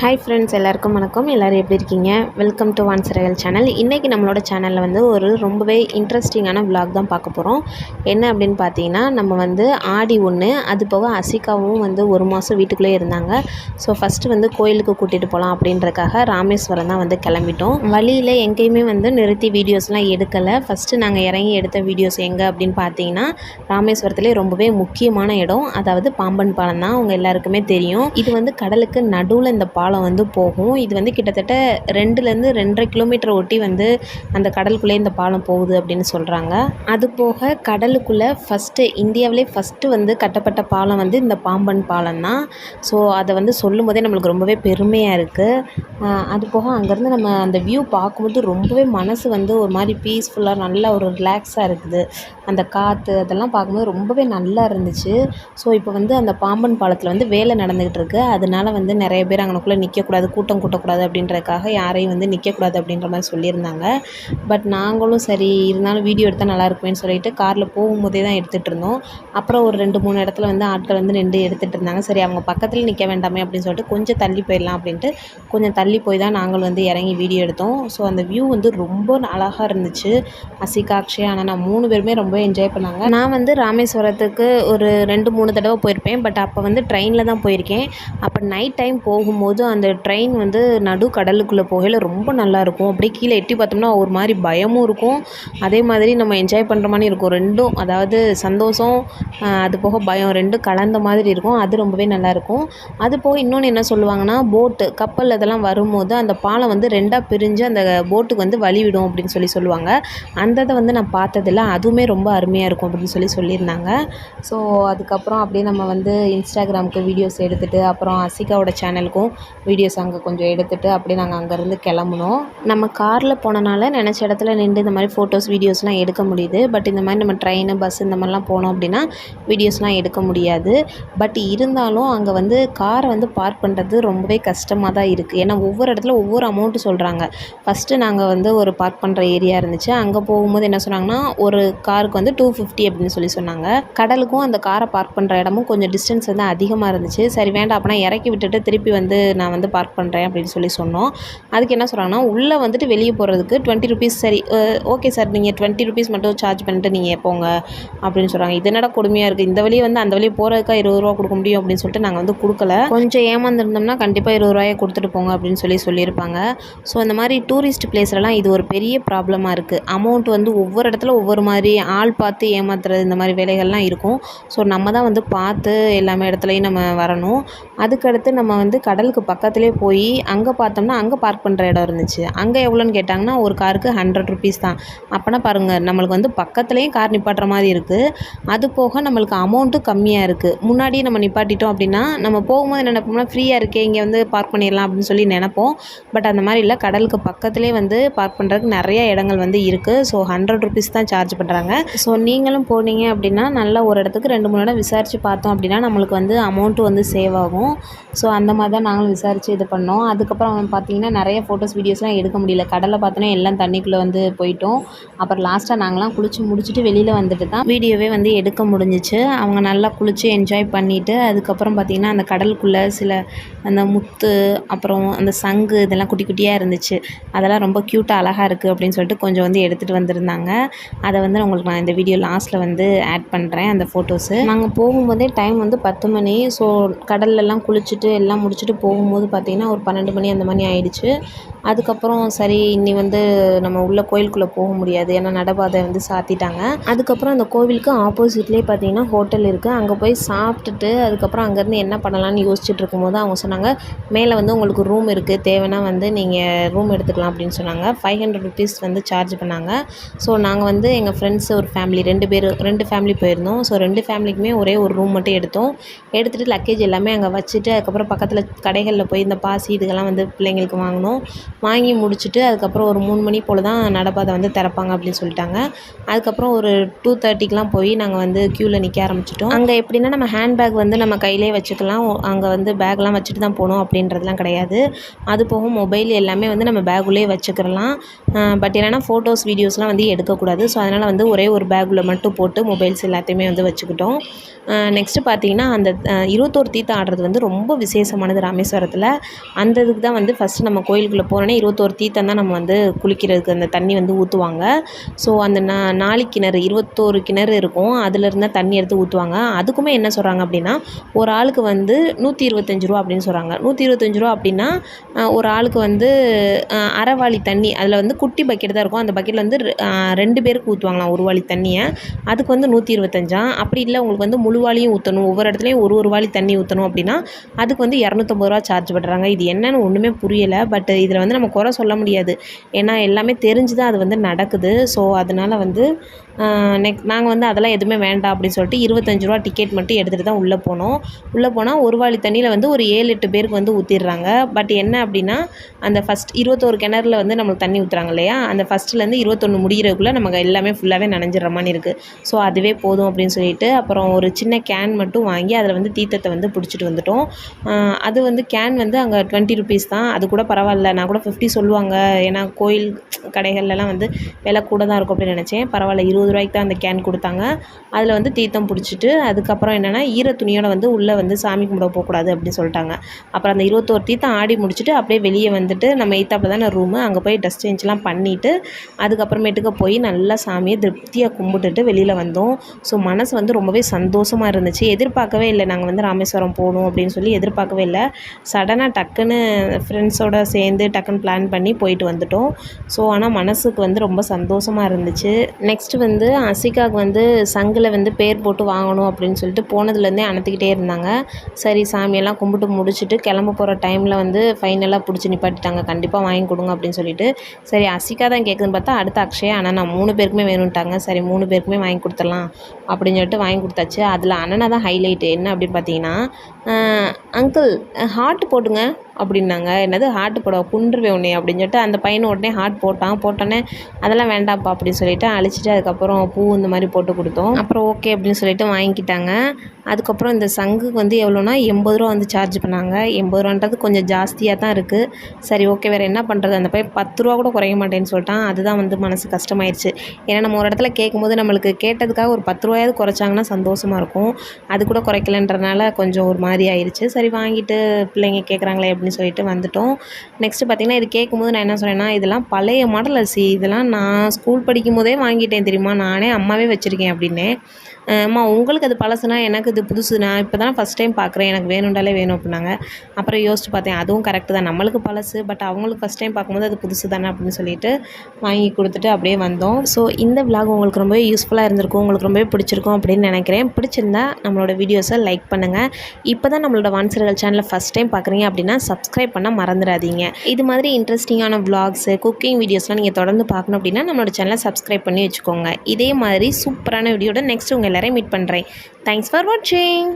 Hi friends எல்லாருக்கும் வணக்கம். எல்லோரும் எப்படி இருக்கீங்க? Welcome to one royal channel இன்றைக்கி நம்மளோட சேனலில் வந்து ஒரு ரொம்பவே இன்ட்ரெஸ்டிங்கான விளாக் தான் பார்க்க போகிறோம் என்ன அப்படின்னு பார்த்தீங்கன்னா நம்ம வந்து ஆடி ஒன்று அது போக அசிகாவும் வந்து ஒரு மாதம் வீட்டுக்குள்ளே இருந்தாங்க. ஸோ ஃபஸ்ட்டு வந்து கோயிலுக்கு கூட்டிகிட்டு போகலாம் அப்படின்றக்காக ராமேஸ்வரம் தான் வந்து கிளம்பிட்டோம். வழியில் எங்கேயுமே வந்து நிறுத்தி வீடியோஸ்லாம் எடுக்கலை. ஃபஸ்ட்டு நாங்கள் இறங்கி எடுத்த வீடியோஸ் எங்கே அப்படின்னு பார்த்தீங்கன்னா ராமேஸ்வரத்துலேயே ரொம்பவே முக்கியமான இடம். அதாவது பாம்பன் பாலம் தான் அவங்க எல்லாருக்குமே தெரியும். இது வந்து கடலுக்கு நடுவில் இந்த பாலம் பாலம் வந்து போகும். இது வந்து கிட்டத்தட்ட ரெண்டுலேருந்து ரெண்டரை கிலோமீட்டர் ஒட்டி வந்து அந்த கடலுக்குள்ளே இந்த பாலம் போகுது அப்படின்னு சொல்கிறாங்க அது போக கடலுக்குள்ளே ஃபஸ்ட்டு இந்தியாவிலே ஃபஸ்ட்டு வந்து கட்டப்பட்ட பாலம் வந்து இந்த பாம்பன் பாலம் தான் ஸோ அதை வந்து சொல்லும் போதே நம்மளுக்கு ரொம்பவே பெருமையாக இருக்குது அது போக அங்கேருந்து நம்ம அந்த வியூ பார்க்கும்போது ரொம்பவே மனசு வந்து ஒரு மாதிரி பீஸ்ஃபுல்லாக நல்ல ஒரு ரிலாக்ஸாக இருக்குது. அந்த காற்று அதெல்லாம் பார்க்கும்போது ரொம்பவே நல்லா இருந்துச்சு. ஸோ இப்போ வந்து அந்த பாம்பன் பாலத்தில் வந்து வேலை நடந்துக்கிட்டு இருக்கு. அதனால வந்து நிறைய பேர் அங்கனக்குள்ளே நிற்கக்கூடாது கூட்டம் கூட்டக்கூடாது அப்படின்றதுக்காக யாரையும் வந்து நிற்கக்கூடாது அப்படின்ற மாதிரி சொல்லியிருந்தாங்க. பட் நாங்களும் சரி இருந்தாலும் வீடியோ எடுத்தால் நல்லா இருக்குமேன்னு சொல்லிட்டு காரில் போகும்போதே தான் எடுத்துகிட்டு இருந்தோம். அப்புறம் ஒரு ரெண்டு மூணு இடத்துல வந்து ஆட்கள் வந்து நின்று எடுத்துகிட்டு இருந்தாங்க. சரி அவங்க பக்கத்தில் நிற்க வேண்டாமே அப்படின்னு சொல்லிட்டு கொஞ்சம் தள்ளி போயிடலாம் அப்படின்ட்டு கொஞ்சம் தள்ளி தள்ளி போய் தான் நாங்கள் வந்து இறங்கி வீடியோ எடுத்தோம். ஸோ அந்த வியூ வந்து ரொம்ப அழகாக இருந்துச்சு. அசிகா அக்ஷயா ஆனால் நான் மூணு பேருமே ரொம்ப என்ஜாய் பண்ணாங்க. நான் வந்து ராமேஸ்வரத்துக்கு ஒரு ரெண்டு மூணு தடவை போயிருப்பேன். பட் அப்போ வந்து ட்ரெயினில் தான் போயிருக்கேன். அப்போ நைட் டைம் போகும்போது அந்த ட்ரெயின் வந்து நடு கடலுக்குள்ளே போகையில் ரொம்ப நல்லாயிருக்கும் அப்படியே கீழே எட்டி பார்த்தோம்னா ஒரு மாதிரி பயமும் இருக்கும். அதே மாதிரி நம்ம என்ஜாய் பண்ணுற மாதிரி இருக்கும். ரெண்டும் அதாவது சந்தோஷம் அது போக பயம் ரெண்டும் கலந்த மாதிரி இருக்கும். அது ரொம்பவே நல்லாயிருக்கும் அது போக இன்னொன்று என்ன சொல்லுவாங்கன்னா போட்டு கப்பல் இதெல்லாம் வரும்போது அந்த பாலம் வந்து ரெண்டாக பிரிஞ்சு அந்த போட்டுக்கு வந்து வழி விடும் அப்படின்னு சொல்லி சொல்லுவாங்க. அந்த இதை வந்து நான் பார்த்ததில்ல. அதுவுமே ரொம்ப அருமையாக இருக்கும் அப்படின்னு சொல்லி சொல்லியிருந்தாங்க. ஸோ அதுக்கப்புறம் அப்படியே நம்ம வந்து இன்ஸ்டாகிராமுக்கு வீடியோஸ் எடுத்துகிட்டு அப்புறம் அசிகாவோட சேனலுக்கும் வீடியோஸ் அங்கே கொஞ்சம் எடுத்துகிட்டு அப்படியே நாங்கள் அங்கேருந்து கிளம்புனோம். நம்ம காரில் போனனால நினச்ச இடத்துல நின்று இந்த மாதிரி ஃபோட்டோஸ் வீடியோஸ்லாம் எடுக்க முடியுது. பட் இந்த மாதிரி நம்ம ட்ரெயின் பஸ் இந்த மாதிரிலாம் போனோம் அப்படின்னா வீடியோஸ்லாம் எடுக்க முடியாது. பட் இருந்தாலும் அங்கே வந்து காரை வந்து பார்க் பண்ணுறது ரொம்பவே கஷ்டமாக தான் இருக்குது ஏன்னா ஒவ்வொரு இடத்துல ஒவ்வொரு அமௌண்ட்டு சொல்கிறாங்க ஃபஸ்ட்டு நாங்கள் வந்து ஒரு பார்க் பண்ணுற ஏரியா இருந்துச்சு. அங்கே போகும்போது என்ன சொன்னாங்கன்னா ஒரு காருக்கு வந்து டூ ஃபிஃப்டி அப்படின்னு சொல்லி சொன்னாங்க. கடலுக்கும் அந்த காரை பார்க் பண்ணுற இடமும் கொஞ்சம் டிஸ்டன்ஸ் வந்து அதிகமாக இருந்துச்சு. சரி வேண்டாம் அப்படின்னா இறக்கி விட்டுட்டு திருப்பி வந்து நான் வந்து பார்க் பண்ணுறேன் அப்படின்னு சொல்லி சொன்னோம். அதுக்கு என்ன சொல்கிறாங்கன்னா உள்ளே வந்துட்டு வெளியே போகிறதுக்கு டுவெண்ட்டி ருபீஸ் சரி ஓகே சார் நீங்கள் டுவெண்ட்டி ருபீஸ் மட்டும் சார்ஜ் பண்ணிட்டு நீங்கள் போங்க அப்படின்னு சொல்கிறாங்க இது என்னடா கொடுமையாக இருக்குது இந்த வழியே வந்து அந்த வழியே போகிறதுக்காக இருபது ரூபா கொடுக்க முடியும் அப்படின்னு சொல்லிட்டு நாங்கள் வந்து கொடுக்கல. கொஞ்சம் ஏமாந்துருந்தோம்னா கண்டிப்பாக இருபது ரூபாயை கொடுத்துட்டு போங்க அப்படின்னு சொல்லி சொல்லியிருப்பாங்க. ஸோ அந்த மாதிரி டூரிஸ்ட் பிளேஸ்லலாம் இது ஒரு பெரிய ப்ராப்ளமாக இருக்குது அமௌண்ட் வந்து ஒவ்வொரு இடத்துல ஒவ்வொரு மாதிரி ஆள் பார்த்து ஏமாத்துறது இந்த மாதிரி வேலைகள்லாம் இருக்கும். ஸோ நம்ம தான் வந்து பார்த்து எல்லாமே இடத்துலையும் நம்ம வரணும். அதுக்கடுத்து நம்ம வந்து கடலுக்கு பக்கத்துலேயே போய் அங்கே பார்த்தோம்னா அங்கே பார்க் பண்ணுற இடம் இருந்துச்சு. அங்கே எவ்வளோன்னு கேட்டாங்கன்னா ஒரு காருக்கு ஹண்ட்ரட் ருபீஸ் தான். அப்போனா பாருங்கள் நம்மளுக்கு வந்து பக்கத்துலேயும் கார் நிப்பாட்டுற மாதிரி இருக்குது அது போக நம்மளுக்கு அமௌண்ட்டும் கம்மியாக இருக்குது முன்னாடியே நம்ம நிப்பாட்டிட்டோம் அப்படின்னா நம்ம போகும்போது என்ன நினைப்போம்னா ஃப்ரீயாக இருக்கே இங்கே வந்து பார்க் பண்ணிடலாம் அப்படின்னு சொல்லி நினப்போம். பட் அந்த மாதிரி இல்லை கடலுக்கு பக்கத்துலேயே வந்து பார்க் பண்ணுறதுக்கு நிறைய இடங்கள் வந்து இருக்குது ஸோ ஹண்ட்ரட் ருபீஸ் தான் சார்ஜ் பண்ணுறாங்க ஸோ நீங்களும் போனீங்க அப்படின்னா நல்லா ஒரு இடத்துக்கு ரெண்டு மூணு இடம் விசாரித்து பார்த்தோம் அப்படின்னா நம்மளுக்கு வந்து அமௌண்ட்டு வந்து சேவ் ஆகும். ஸோ அந்த மாதிரி தான் நாங்களும் விசாரித்து இது பண்ணோம். அதுக்கப்புறம் பார்த்தீங்கன்னா நிறைய ஃபோட்டோஸ் வீடியோஸ்லாம் எடுக்க முடியல. கடலை பார்த்தோன்னா எல்லாம் தண்ணிக்குள்ளே வந்து போயிட்டோம். அப்புறம் லாஸ்ட்டாக நாங்களாம் குளிச்சு முடிச்சுட்டு வெளியில் வந்துட்டு தான் வீடியோவே வந்து எடுக்க முடிஞ்சிச்சு. அவங்க நல்லா குளித்து என்ஜாய் பண்ணிவிட்டு அதுக்கப்புறம் பார்த்திங்கன்னா அந்த கடலுக்குள்ளே சில அந்த முத்து அப்புறம் அந்த சங்கு இதெல்லாம் குட்டி குட்டியாக இருந்துச்சு. அதெல்லாம் ரொம்ப க்யூட்டாக அழகாக இருக்குது அப்படின்னு சொல்லிட்டு கொஞ்சம் வந்து எடுத்துகிட்டு வந்திருந்தாங்க. அதை வந்து உங்களுக்கு நான் இந்த வீடியோ லாஸ்ட்டில் வந்து ஆட் பண்ணுறேன் அந்த ஃபோட்டோஸு நாங்கள் போகும்போதே டைம் வந்து பத்து மணி. ஸோ கடல்லலாம் குளிச்சுட்டு எல்லாம் முடிச்சுட்டு போகும்போது பார்த்திங்கன்னா ஒரு பன்னெண்டு மணி அந்த மாதிரி ஆயிடுச்சு. அதுக்கப்புறம் சரி இன்னி வந்து நம்ம உள்ள கோயிலுக்குள்ளே போக முடியாது. ஏன்னா நடைபாதை வந்து சாத்திட்டாங்க. அதுக்கப்புறம் அந்த கோவிலுக்கு ஆப்போசிட்லேயே பார்த்தீங்கன்னா ஹோட்டல் இருக்குது அங்கே போய் சாப்பிட்டுட்டு அதுக்கப்புறம் அங்கேருந்து என்ன பண்ணலான்னு யோசிச்சுட்டு இருக்கும்போது அவங்க சொன்னாங்க மேலே வந்து உங்களுக்கு ரூம் இருக்குது தேவைன்னா வந்து நீங்கள் ரூம் எடுத்துக்கலாம் அப்படின்னு சொன்னாங்க. ஃபைவ் ஹண்ட்ரட் ருபீஸ் வந்து சார்ஜ் பண்ணாங்க. ஸோ நாங்கள் வந்து எங்கள் ஃப்ரெண்ட்ஸ் ஒரு ஃபேமிலி ரெண்டு பேர் ரெண்டு ஃபேமிலி போயிருந்தோம். ஸோ ரெண்டு ஃபேமிலிக்குமே ஒரே ஒரு ரூம் மட்டும் எடுத்தோம். எடுத்துகிட்டு லக்கேஜ் எல்லாமே அங்கே வச்சுட்டு அதுக்கப்புறம் பக்கத்தில் கடைகளில் போய் இந்த பாசி இதுக்கெல்லாம் வந்து பிள்ளைங்களுக்கு வாங்கினோம். வாங்கி முடிச்சுட்டு அதுக்கப்புறம் ஒரு மூணு மணி போல் தான் நடப்பாதை வந்து திறப்பாங்க அப்படின்னு சொல்லிட்டாங்க. அதுக்கப்புறம் ஒரு டூ தேர்ட்டிக்கெலாம் போய் நாங்கள் வந்து க்யூவில் நிற்க ஆரம்பிச்சிட்டோம். அங்கே எப்படின்னா நம்ம ஹேண்ட்பேக் வந்து நம்ம கையிலே வச்சுக்கலாம். அங்கே வந்து பேக்லாம் வச்சுட்டு தான் போகணும் அப்படின்றதுலாம் கிடையாது. அது போக மொபைல் எல்லாமே வந்து நம்ம பேக்குள்ளேயே வச்சுக்கிறலாம் பட் என்னென்னா ஃபோட்டோஸ் வீடியோஸ்லாம் வந்து எடுக்கக்கூடாது. ஸோ அதனால் வந்து ஒரே ஒரு பேக்குள்ளே மட்டும் போட்டு மொபைல்ஸ் எல்லாத்தையுமே வந்து வச்சுக்கிட்டோம். நெக்ஸ்ட்டு பார்த்தீங்கன்னா அந்த இருபத்தோரு தீர்த்தம் ஆடுறது வந்து ரொம்ப விசேஷமானது ராமேஸ்வரத்தில். அந்த இதுக்கு தான் வந்து ஃபஸ்ட்டு நம்ம கோயிலுக்குள்ளே போனோன்னே இருபத்தோரு தீர்த்தம் தான் நம்ம வந்து குளிக்கிறதுக்கு அந்த தண்ணி வந்து ஊற்றுவாங்க ஸோ அந்த நா நாலு கிணறு இருபத்தோரு கிணறு இருக்கும். அதுலேருந்து தான் தண்ணி எடுத்து ஊற்றுவாங்க அதுக்குமே என்ன சொல்கிறாங்க அப்படின்னா ஒரு ஆளுக்கு வந்து நூற்றி இருபத்தஞ்சி ரூபா அப்படின்னு சொல்கிறாங்க நூற்றி இருபத்தஞ்சி ரூபா அப்படின்னா ஒரு ஆளுக்கு வந்து அஹ், தண்ணி அதில் வந்து குட்டி பக்கெட் தான் இருக்கும். அந்த பக்கெட்டில் வந்து ரெண்டு பேருக்கு ஊற்றுவாங்களாம் ஒரு வாளி தண்ணியை. அதுக்கு வந்து நூற்றி இருபத்தஞ்சா அப்படி இல்லை உங்களுக்கு வந்து முழு வாளியும் ஊற்றணும் ஒவ்வொரு இடத்துலையும் ஒரு ஒரு வாளி தண்ணி ஊற்றணும் அப்படின்னா அதுக்கு வந்து இரநூத்தம்பது ரூபா சார்ஜ் பண்ணுறாங்க இது என்னன்னு ஒன்றுமே புரியலை பட் இதில் வந்து நம்ம குறை சொல்ல முடியாது. ஏன்னா எல்லாமே தெரிஞ்சு தான் அது வந்து நடக்குது. ஸோ அதனால் வந்து நெக் நாங்கள் வந்து அதெல்லாம் எதுவுமே வேண்டாம் அப்படின்னு சொல்லிட்டு இருபத்தஞ்சு ரூபா டிக்கெட் மட்டும் எடுத்துகிட்டு தான் உள்ளே போனோம். உள்ளே போனால் ஒரு வாளி தண்ணியில் வந்து ஒரு ஏழு எட்டு பேருக்கு வந்து ஊற்றிடுறாங்க பட் என்ன அப்படின்னா அந்த ஃபஸ்ட் இருபத்தோரு கிணறுல வந்து நம்மளுக்கு தண்ணி ஊற்றுறாங்க இல்லையா? அந்த ஃபஸ்ட்லேருந்து இருபத்தொன்று முடிகிறதுக்குள்ளே நமக்கு எல்லாமே ஃபுல்லாகவே நனைஞ்சிடுற மாதிரி இருக்குது ஸோ அதுவே போதும் அப்படின்னு சொல்லிட்டு அப்புறம் ஒரு சின்ன கேன் மட்டும் வாங்கி அதில் வந்து தீர்த்தத்தை வந்து பிடிச்சிட்டு வந்துட்டோம். அது வந்து கேன் வந்து அங்கே டுவெண்ட்டி ருபீஸ் தான். அது கூட பரவாயில்ல. நான் கூட ஃபிஃப்டி சொல்லுவாங்க. ஏன்னா கோயில் கடைகள்லாம் வந்து விலை கூட தான் இருக்கும் அப்படின்னு நினச்சேன். பரவாயில்ல இருபது ரூபாய்க்கு தான் அந்த கேன் கொடுத்தாங்க. அதில் வந்து தீர்த்தம் பிடிச்சிட்டு அதுக்கப்புறம் என்னென்னா ஈர துணியோட வந்து உள்ளே வந்து சாமி கும்பிட போகக்கூடாது அப்படின்னு சொல்லிட்டாங்க. அப்புறம் அந்த இருபத்தோரு தீர்த்தம் ஆடி முடிச்சுட்டு அப்படியே வெளியே வந்துட்டு நம்ம எய்த்தாப்பில் தானே ரூமு அங்கே போய் ட்ரெஸ் சேஞ்செலாம் பண்ணிவிட்டு அதுக்கப்புறமேட்டுக்கு போய் நல்லா சாமியை திருப்தியாக கும்பிட்டுட்டு வெளியில் வந்தோம். ஸோ மனசு வந்து ரொம்பவே சந்தோஷமாக இருந்துச்சு. எதிர்பார்க்கவே இல்லை நாங்கள் வந்து ராமேஸ்வரம் போகணும் அப்படின்னு சொல்லி எதிர்பார்க்கவே இல்லை. சடனாக டக்குன்னு ஃப்ரெண்ட்ஸோட சேர்ந்து டக்குன்னு பிளான் பண்ணி போயிட்டு வந்துட்டோம். ஸோ ஆனால் மனசுக்கு வந்து ரொம்ப சந்தோஷமாக இருந்துச்சு. நெக்ஸ்ட்டு வந்து வந்து அசிகாவுக்கு வந்து சங்கில் வந்து பேர் போட்டு வாங்கணும் அப்படின்னு சொல்லிட்டு போனதுலேருந்தே அனுத்திக்கிட்டே இருந்தாங்க. சரி சாமியெல்லாம் கும்பிட்டு முடிச்சுட்டு கிளம்ப போகிற டைமில் வந்து ஃபைனலாக பிடிச்சி நிப்பாட்டிட்டாங்க. கண்டிப்பாக வாங்கி கொடுங்க அப்படின்னு சொல்லிட்டு. சரி அசிகா தான் கேட்குதுன்னு பார்த்தா அடுத்த அக்ஷயா ஆனால் நான் மூணு பேருக்குமே வேணும்ட்டாங்க. சரி மூணு பேருக்குமே வாங்கி கொடுத்துடலாம் அப்படின்னு சொல்லிட்டு வாங்கி கொடுத்தாச்சு. அதில் அண்ணனை தான் ஹைலைட்டு என்ன அப்படின்னு பார்த்தீங்கன்னா அங்கிள் ஹார்ட் போட்டுங்க. அப்படின்னாங்க. என்னது ஹார்ட் போட குன்றுவேன் உன்னை அப்படின்னு சொல்லிட்டு அந்த பையன் உடனே ஹார்ட் போட்டான். போட்டோன்னே அதெல்லாம் வேண்டாம்ப்பா அப்படின்னு சொல்லிட்டு அழிச்சிட்டு அதுக்கப்புறம் பூ இந்த மாதிரி போட்டு கொடுத்தோம். அப்புறம் ஓகே அப்படின்னு சொல்லிட்டு வாங்கிக்கிட்டாங்க. அதுக்கப்புறம் இந்த சங்குக்கு வந்து எவ்வளோனா எண்பது ரூபா வந்து சார்ஜ் பண்ணாங்க. எண்பது ரூபான்றது கொஞ்சம் ஜாஸ்தியாக தான் இருக்குது சரி ஓகே வேறு என்ன பண்ணுறது அந்த பையன் பத்து ரூபா கூட குறைய மாட்டேன்னு சொல்லிட்டான். அதுதான் வந்து மனசு கஷ்டமாயிருச்சு. ஏன்னா நம்ம ஒரு இடத்துல கேட்கும்போது நம்மளுக்கு கேட்டதுக்காக ஒரு பத்து ரூபாயாவது குறைச்சாங்கன்னா சந்தோஷமாக இருக்கும். அது கூட குறைக்கலன்றனால கொஞ்சம் ஒரு மாதிரி ஆயிடுச்சு சரி வாங்கிட்டு பிள்ளைங்க கேட்குறாங்களே அப்படின்னு சொல்லிட்டு வந்துட்டோம். நெக்ஸ்ட்டு பார்த்திங்கன்னா இது கேட்கும்போது நான் என்ன சொன்னேன்னா இதெல்லாம் பழைய மாடல் அரிசி இதெல்லாம் நான் ஸ்கூல் படிக்கும் போதே வாங்கிட்டேன் தெரியுமா? நானே அம்மாவே வச்சுருக்கேன் அப்படின்னு அம்மா உங்களுக்கு அது பழசுனா எனக்கு இது புதுசு. நான் இப்போ தான் ஃபஸ்ட் டைம் பார்க்குறேன் எனக்கு வேணும்டாலே வேணும் அப்படின்னாங்க. அப்புறம் யோசிச்சு பார்த்தேன் அதுவும் கரெக்டு தான். நம்மளுக்கு பழசு பட் அவங்களுக்கு ஃபஸ்ட் டைம் பார்க்கும்போது அது புதுசு தானே அப்படின்னு சொல்லிட்டு வாங்கி கொடுத்துட்டு அப்படியே வந்தோம். ஸோ இந்த விலாக் உங்களுக்கு ரொம்பவே யூஸ்ஃபுல்லாக இருந்திருக்கும். உங்களுக்கு ரொம்பவே பிடிச்சிருக்கும் அப்படின்னு நினைக்கிறேன். பிடிச்சிருந்தா நம்மளோட வீடியோஸை லைக் பண்ணுங்கள் இப்போ தான் நம்மளோட வான்சர்கள் சேனலை ஃபஸ்ட் டைம் பார்க்குறீங்க அப்படின்னா சப்ஸ்கிரைப் பண்ண மறந்துடாதீங்க. இது மாதிரி இன்ட்ரெஸ்டிங்கான விலாக்ஸு குக்கிங் வீடியோஸ்லாம் நீங்கள் தொடர்ந்து பார்க்கணும் அப்படின்னா நம்மளோட சேனலை சப்ஸ்கிரைப் பண்ணி வச்சுக்கோங்க. இதே மாதிரி சூப்பரான வீடியோட நெக்ஸ்ட் உங்கள் எல்லாரையும் மீட் பண்ணுறேன். தேங்க்ஸ் ஃபார் வாட்சிங்